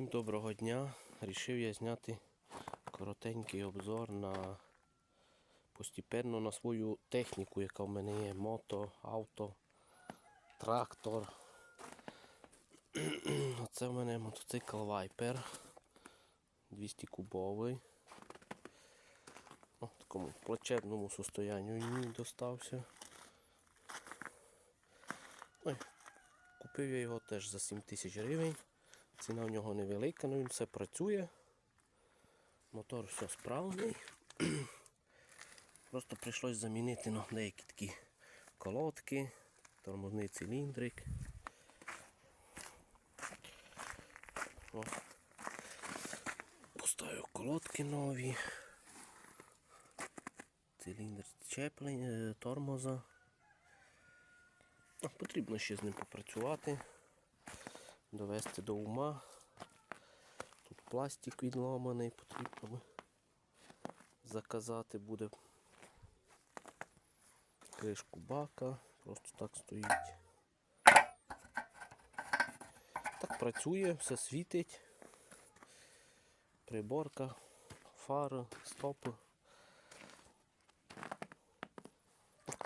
Всім доброго дня. Рішив я зняти коротенький обзор на постепенно на свою техніку, яка в мене є. Мото, авто, трактор. Оце в мене мотоцикл Viper 200 кубовий. О, в такому плачебному состоянню мені достався. Ой, купив я його теж за 7 тисяч гривень. Ціна в нього невелика, але він все працює. Мотор все справний. Просто прийшлось замінити ну, деякі такі колодки, тормозний циліндрик. О. Поставив колодки нові. Циліндр щеплення, тормоза. Потрібно ще з ним попрацювати довести до ума. Тут пластик відломаний, потрібно заказати буде кришку бака, просто так стоїть. Так працює, все світить. Приборка, фара, стопи.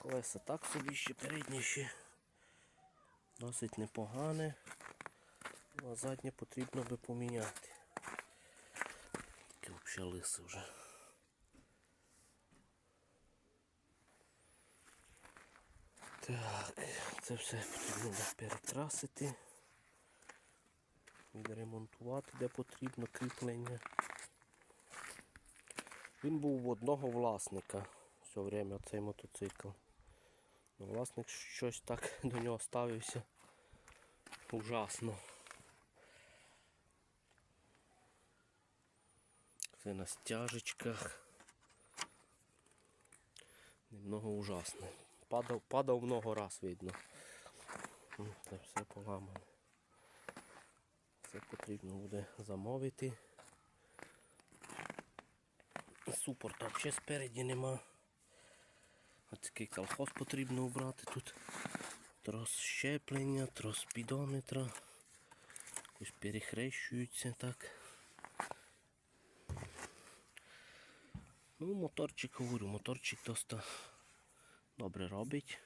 Колеса так собі ще передні ще досить непогане. Ну, А заднє потрібно би поміняти. Таке взагалі лисе вже. Так, це все потрібно буде перекрасити. Відремонтувати, де потрібно кріплення. Він був в одного власника все время цей мотоцикл. Ну, власник щось так до нього ставився. Ужасно. Все на стяжечках. Немного ужасно. Падав, падав много раз видно. Це все поламане. Це потрібно буде замовити. Супорта взагалі спереді нема. Ось такий колхоз потрібно убрати тут. Трос щеплення, трос спідометра. Якось перехрещуються так. Ну, моторчик говорю, моторчик доста добре робить.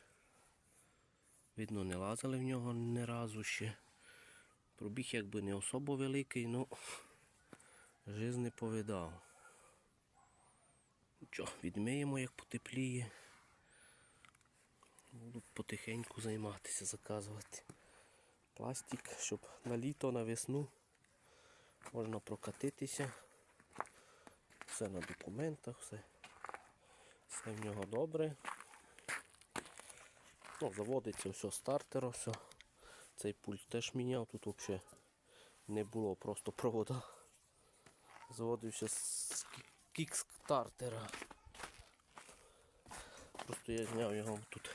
Видно, не лазили в нього ні разу ще. Пробіг якби не особо великий, ну жизнь не повидав. Нічого, відмиємо, як потепліє. Буду потихеньку займатися, заказувати пластик, щоб на літо, на весну можна прокатитися. Все на документах, все, все в нього добре. Ну, заводиться все стартера, все. Цей пульт теж міняв, тут взагалі не було, просто провода. Заводився з кікстартера. Просто я зняв його тут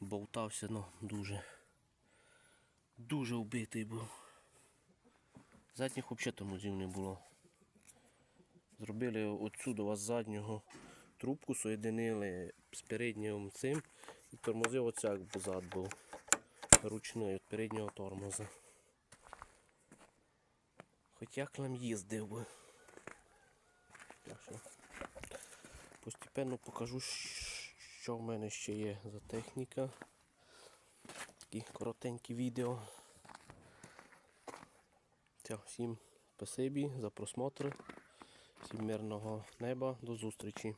болтався, ну дуже дуже вбитий був. Задніх взагалі тормозів не було. Зробили отсюди з заднього трубку, соєдинили з переднім цим і тормозив оцяк позад був. Ручний від переднього тормоза. Хоч як нам їздив би. Постепенно покажу, що в мене ще є за техніка. Такі коротенькі відео. Всім спасибі за просмотр. Всім неба. До зустрічі.